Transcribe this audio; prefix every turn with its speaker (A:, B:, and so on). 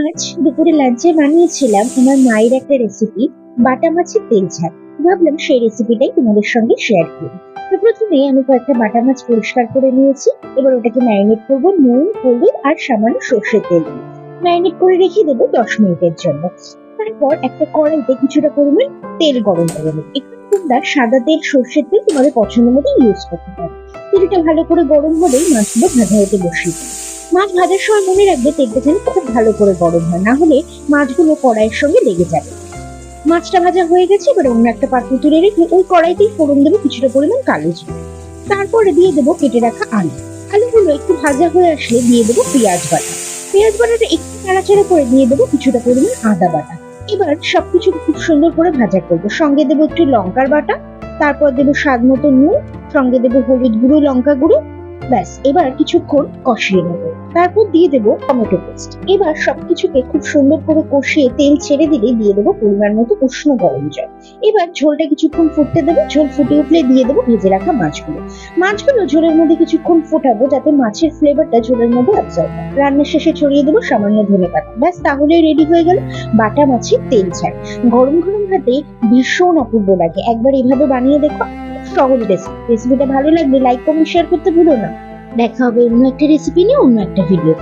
A: আজ দুপুরে লাঞ্চে বানিয়েছিলাম আমার মায়ের একটা রেসিপি বাটা মাছের তেল ঝাল। ভাবলাম সেই রেসিপিটাই তোমাদের সঙ্গে শেয়ার করি। তো প্রথমে আমি কয়েকটা বাটা মাছ পরিষ্কার করে নিয়েছি, এবার ওটাকে ম্যারিনেট করব নুন, হলুদ আর সামান্য সর্ষের তেল ম্যারিনেট করে রেখে দেবো দশ মিনিটের জন্য। তারপর একটা কড়াইতে কিছুটা পরিমাণ তেল গরম করে নেব। এখানে তোমরা সাদা তেল, সর্ষের তেল তোমাদের পছন্দ মতো ইউজ করতে পারো। তেলটা ভালো করে গরম হলেই মাছগুলো ভাজা হতে বসিয়ে দেবো। মাছ ভাজার সময় মনে রাখবে তেলটা যেন খুব ভালো করে গরম হয়, না হলে মাছগুলো কড়াইয়ের সঙ্গে লেগে যাবে। মাছটা ভাজা হয়ে গেছে, এবার অন্য একটা পাত্র তুলে রেখে ওই কড়াইতেই ফোড়ন দেবো কিছুটা পরিমাণ কালো জিরে। তারপরে দিয়ে দেবো কেটে রাখা আলু। আলুগুলো একটু ভাজা হয়ে আসলে দিয়ে দেবো পেঁয়াজ বাটা। পেঁয়াজ বাটাটা একটু নাড়াচাড়া করে দিয়ে দেবো কিছুটা পরিমাণ আদা বাটা। এবার সবকিছু খুব সুন্দর করে ভাজা করব। সঙ্গে দেবো একটু লঙ্কার বাটা, তারপর দেবো স্বাদ মতো নুন, সঙ্গে দেবো হলুদ গুঁড়ো, লঙ্কা গুঁড়ো ব্যাস, এবার কিছুক্ষণ কষিয়ে নেব। তারপর দিয়ে দেবো টমেটো পেস্ট। এবার সবকিছুকে খুব সুন্দর করে কষিয়ে তেল ছেড়ে দিলে দিয়ে দেবো পরিমাণ মতো উষ্ণ গরম জল। এবার ঝোলটা কিছুক্ষণ ফুটতে দেবো, ঝোল ফুটে উঠলে দিয়ে দেবো ভেজে রাখা মাছগুলো। মাছগুলো ঝোলের মধ্যে কিছুক্ষণ ফোটাবো যাতে মাছের ফ্লেভারটা ঝোলের মধ্যে অ্যাবজর্ব হয়। রান্নার শেষে ছড়িয়ে দেবো সামান্য ধনে পাতা। ব্যাস, তাহলে রেডি হয়ে গেল বাটা মাছের তেল ঝাল গরম গরম ভাতে ভীষণ অপূর্ব লাগে। একবার এভাবে বানিয়ে দেখো। সহজ রেসিপি রেসিপিটা ভালো লাগলে লাইক কমেন্ট শেয়ার করতে ভুলো না। দেখা হবে অন্য একটা রেসিপি নিয়ে অন্য একটা ভিডিও